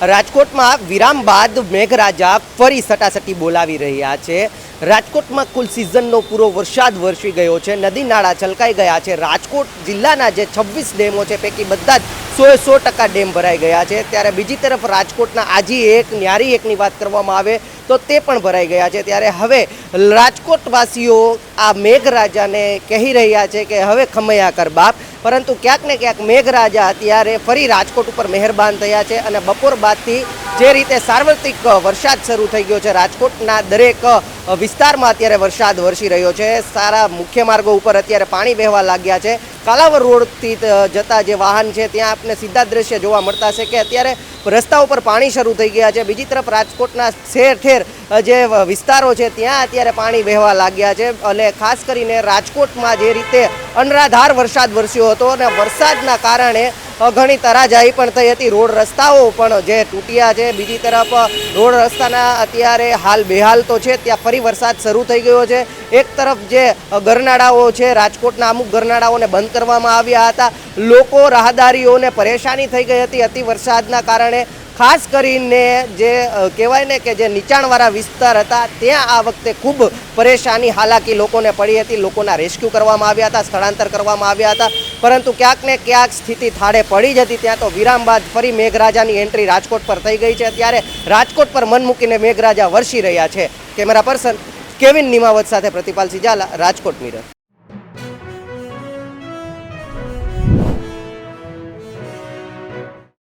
રાજકોટમાં વિરામ બાદ મેઘરાજા ફરી સટાસટી બોલાવી રહ્યા છે. રાજકોટમાં કુલ સિઝનનો પૂરો વરસાદ વરસી ગયો છે. નદી નાળા છલકાઈ ગયા છે. રાજકોટ જિલ્લાના જે છવ્વીસ ડેમો છે, પૈકી બધા જ સો સો ટકા ડેમ ભરાઈ ગયા છે. ત્યારે બીજી તરફ રાજકોટના આજી એક, ન્યારી એકની વાત કરવામાં આવે તો તે પણ ભરાઈ ગયા છે. ત્યારે હવે રાજકોટવાસીઓ આ મેઘરાજાને કહી રહ્યા છે કે હવે ખમૈયા કર બાપ. પરંતુ ક્યાંક ને ક્યાંક મેઘરાજા અત્યારે ફરી રાજકોટ ઉપર મહેરબાન થયા છે અને બપોર બાદથી જે રીતે સાર્વત્રિક વરસાદ શરૂ થઈ ગયો છે, રાજકોટના દરેક વિસ્તારમાં અત્યારે વરસાદ વરસી રહ્યો છે. સારા મુખ્ય માર્ગો ઉપર અત્યારે પાણી વહેવા લાગ્યા છે. કાલાવર રોડથી જતા જે વાહન છે, ત્યાં આપને સીધા દ્રશ્ય જોવા મળતા છે કે અત્યારે રસ્તા ઉપર પાણી શરૂ થઈ ગયા છે. બીજી તરફ રાજકોટના ઠેર ઠેર જે વિસ્તારો છે, ત્યાં અત્યારે પાણી વહેવા લાગ્યા છે અને ખાસ કરીને રાજકોટમાં જે રીતે અનરાધાર વરસાદ વરસ્યો હતો અને વરસાદના કારણે ઘણી તરાજાઈ પણ થઈ હતી. રોડ રસ્તાઓ પણ જે તૂટ્યા છે. બીજી તરફ રોડ રસ્તાના અત્યારે હાલ બેહાલ તો છે. ત્યાં ફરી વરસાદ શરૂ થઈ ગયો છે. એક તરફ જે ગરનાળાઓ છે, રાજકોટના અમુક ગરનાળાઓને બંધ કરવામાં આવ્યા હતા. લોકો રાહદારીઓને પરેશાની થઈ ગઈ હતી અતિ વરસાદના કારણે. ખાસ કરીને જે કહેવાય ને કે જે નીચાણવાળા વિસ્તાર હતા, ત્યાં આ વખતે ખૂબ પરેશાની હાલાકી લોકોને પડી હતી. લોકોના રેસ્ક્યુ કરવામાં આવ્યા હતા, સ્થળાંતર કરવામાં આવ્યા હતા. પરંતુ ક્યાંક ને ક્યાંક સ્થિતિ થાળે પડી જ હતી. ત્યાં તો વિરામ બાદ ફરી મેઘરાજાની એન્ટ્રી રાજકોટ પર થઈ ગઈ છે. ત્યારે રાજકોટ પર મન મૂકીને મેઘરાજા વરસી રહ્યા છે. કેમેરા પર્સન કેવિન નિમાવત સાથે પ્રતિપાલ સિજાલા રાજકોટ મિરર.